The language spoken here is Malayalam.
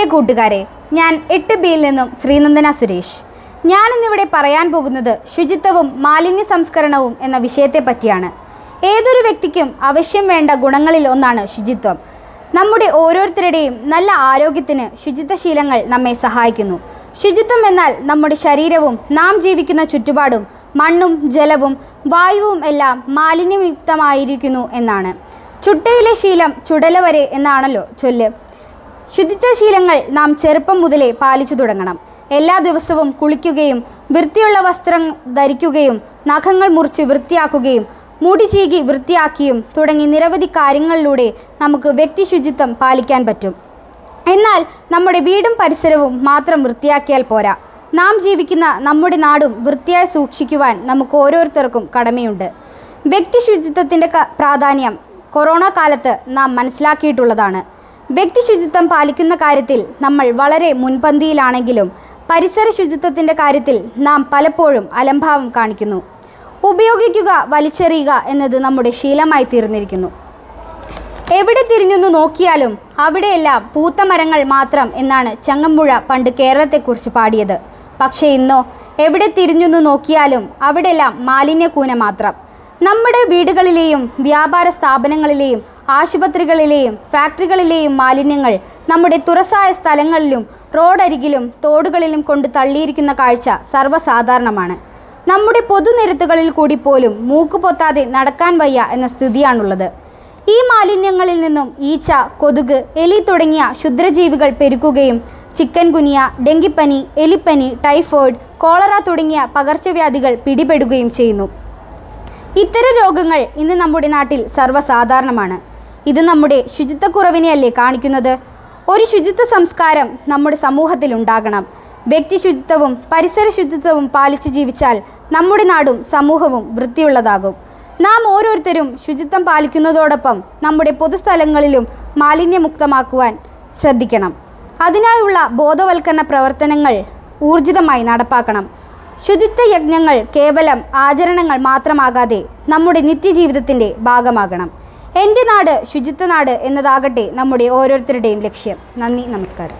പ്രിയ കൂട്ടുകാരെ ഞാൻ എട്ട് ബിയിൽ നിന്നും ശ്രീനന്ദന സുരേഷ്. ഞാനിന്നിവിടെ പറയാൻ പോകുന്നത് ശുചിത്വവും മാലിന്യ സംസ്കരണവും എന്ന വിഷയത്തെ പറ്റിയാണ്. ഏതൊരു വ്യക്തിക്കും ആവശ്യം വേണ്ട ഗുണങ്ങളിൽ ഒന്നാണ് ശുചിത്വം. നമ്മുടെ ഓരോരുത്തരുടെയും നല്ല ആരോഗ്യത്തിന് ശുചിത്വശീലങ്ങൾ നമ്മെ സഹായിക്കുന്നു. ശുചിത്വം എന്നാൽ നമ്മുടെ ശരീരവും നാം ജീവിക്കുന്ന ചുറ്റുപാടും മണ്ണും ജലവും വായുവും എല്ലാം മാലിന്യയുക്തമായിരിക്കുന്നു എന്നാണ്. ചുട്ടയിലെ ശീലം ചുടല വരെ എന്നാണല്ലോ ചൊല്ല്. ശുചിത്വശീലങ്ങൾ നാം ചെറുപ്പം മുതലേ പാലിച്ചു തുടങ്ങണം. എല്ലാ ദിവസവും കുളിക്കുകയും വൃത്തിയുള്ള വസ്ത്രം ധരിക്കുകയും നഖങ്ങൾ മുറിച്ച് വൃത്തിയാക്കുകയും മുടി ചീകി വൃത്തിയാക്കിയും തുടങ്ങി നിരവധി കാര്യങ്ങളിലൂടെ നമുക്ക് വ്യക്തി ശുചിത്വം പാലിക്കാൻ പറ്റും. എന്നാൽ നമ്മുടെ വീടും പരിസരവും മാത്രം വൃത്തിയാക്കിയാൽ പോരാ. നാം ജീവിക്കുന്ന നമ്മുടെ നാടും വൃത്തിയായി സൂക്ഷിക്കുവാൻ നമുക്ക് ഓരോരുത്തർക്കും കടമയുണ്ട്. വ്യക്തി ശുചിത്വത്തിന്റെ പ്രാധാന്യം കൊറോണ കാലത്ത് നാം മനസ്സിലാക്കിയിട്ടുള്ളതാണ്. വ്യക്തി ശുചിത്വം പാലിക്കുന്ന കാര്യത്തിൽ നമ്മൾ വളരെ മുൻപന്തിയിലാണെങ്കിലും പരിസര ശുചിത്വത്തിന്റെ കാര്യത്തിൽ നാം പലപ്പോഴും അലംഭാവം കാണിക്കുന്നു. ഉപയോഗിക്കുക വലിച്ചെറിയുക എന്നത് നമ്മുടെ ശീലമായി തീർന്നിരിക്കുന്നു. എവിടെ തിരിഞ്ഞൊന്ന് നോക്കിയാലും അവിടെയെല്ലാം പൂത്ത മരങ്ങൾ മാത്രം എന്നാണ് ചങ്ങമ്പുഴ പണ്ട് കേരളത്തെക്കുറിച്ച് പാടിയത്. പക്ഷേ ഇന്നോ എവിടെ തിരിഞ്ഞൊന്ന് നോക്കിയാലും അവിടെയെല്ലാം മാലിന്യക്കൂന മാത്രം. നമ്മുടെ വീടുകളിലെയും വ്യാപാര സ്ഥാപനങ്ങളിലെയും ആശുപത്രികളിലെയും ഫാക്ടറികളിലെയും മാലിന്യങ്ങൾ നമ്മുടെ തുറസായ സ്ഥലങ്ങളിലും റോഡരികിലും തോടുകളിലും കൊണ്ട് തള്ളിയിരിക്കുന്ന കാഴ്ച സർവസാധാരണമാണ്. നമ്മുടെ പൊതുനിരത്തുകളിൽ കൂടി പോലും മൂക്ക് പൊത്താതെ നടക്കാൻ വയ്യ എന്ന സ്ഥിതിയാണുള്ളത്. ഈ മാലിന്യങ്ങളിൽ നിന്നും ഈച്ച കൊതുക് എലി തുടങ്ങിയ ക്ഷുദ്രജീവികൾ പെരുക്കുകയും ചിക്കൻ ഗുനിയ ഡെങ്കിപ്പനി എലിപ്പനി ടൈഫോയിഡ് കോളറ തുടങ്ങിയ പകർച്ചവ്യാധികൾ പിടിപെടുകയും ചെയ്യുന്നു. ഇത്തരം രോഗങ്ങൾ ഇന്ന് നമ്മുടെ നാട്ടിൽ സർവസാധാരണമാണ്. ഇത് നമ്മുടെ ശുചിത്വക്കുറവിനെയല്ലേ കാണിക്കുന്നത്? ഒരു ശുചിത്വ സംസ്കാരം നമ്മുടെ സമൂഹത്തിൽ ഉണ്ടാകണം. വ്യക്തി ശുചിത്വവും പരിസര ശുചിത്വവും പാലിച്ചു ജീവിച്ചാൽ നമ്മുടെ നാടും സമൂഹവും വൃത്തിയുള്ളതാകും. നാം ഓരോരുത്തരും ശുചിത്വം പാലിക്കുന്നതോടൊപ്പം നമ്മുടെ പൊതുസ്ഥലങ്ങളിലും മാലിന്യമുക്തമാക്കുവാൻ ശ്രദ്ധിക്കണം. അതിനായുള്ള ബോധവൽക്കരണ പ്രവർത്തനങ്ങൾ ഊർജിതമായി നടപ്പാക്കണം. ശുചിത്വ യജ്ഞങ്ങൾ കേവലം ആചരണങ്ങൾ മാത്രമാകാതെ നമ്മുടെ നിത്യജീവിതത്തിന്റെ ഭാഗമാകണം. എന്റെ നാട് ശുചിത്വ നാട് എന്നതാകട്ടെ നമ്മുടെ ഓരോരുത്തരുടെയും ലക്ഷ്യം. നന്ദി നമസ്കാരം.